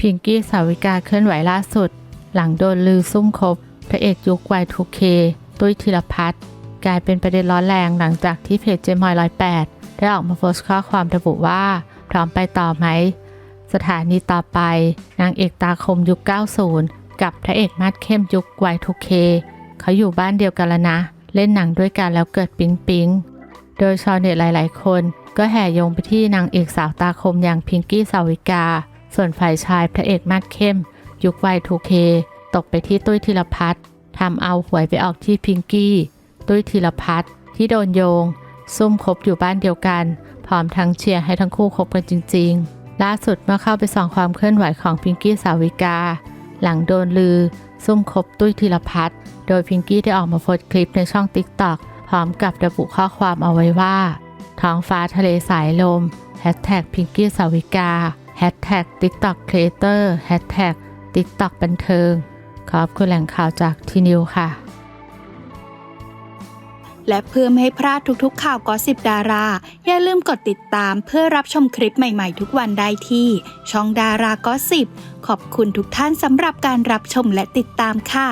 พิงกี้สาวิกาเคลื่อนไหวล่าสุด หลังโดนลือซุ่มคบพระเอกยุค Y2K ตุ้ยธีรพัฒน์กลายเป็นประเด็นร้อนแรงหลังจากที่เพจเจมอยร้อยแปดได้ออกมาโพสต์ข้อความระบุว่า พร้อมไปต่อไหม สถานีต่อไป นางเอกตาคมยุค 90 กับพระเอกมาดเข้มยุค Y2K เคเขาอยู่บ้านเดียวกันแล้วนะ เล่นหนังด้วยกันแล้วเกิดปิ๊งปิ๊งโดยชาวเน็ตหลาย ๆ คน ก็แห่ยงไปที่นางเอกสาวตาคมอย่างพิงกี้สาวิกา ส่วนฝ่ายชายพระเอกมาดเข้ม ยุค Y2K ตกไปที่ตุ้ยธีรพัฒน์ทำเอาหวยไปออกที่พิงกี้ ตุ้ยธีรพัฒน์ที่โดนโยง ซุ่มคบอยู่บ้านเดียวกัน พร้อมทั้งเชียร์ให้ทั้งคู่คบกันจริง ๆ ล่าสุดเมื่อเข้าไปส่องความเคลื่อนไหวของพิงกี้สาวิกา หลังโดนลือ ซุ่มคบตุ้ยธีรพัฒน์โดยพิงกี้ได้ออกมาโพสต์คลิปในช่อง TikTok พร้อมกับระบุข้อความเอาไว้ว่า ท้องฟ้าทะเลสายลมแฮชแท็กพิงกี้สาวิกา แฮชแท็กติ๊กต็อกครีเอเตอร์แฮชแท็กติ๊กต็อกบันเทิง ขอบคุณแหล่งข่าวจากทีนิวค่ะ และเพื่อไม่ให้พลาดทุกๆข่าวกอสิบดารา อย่าลืมกดติดตามเพื่อรับชมคลิปใหม่ๆทุกวันได้ที่ ช่องดารากอสิบขอบคุณทุกท่านสำหรับการรับชมและติดตามค่ะ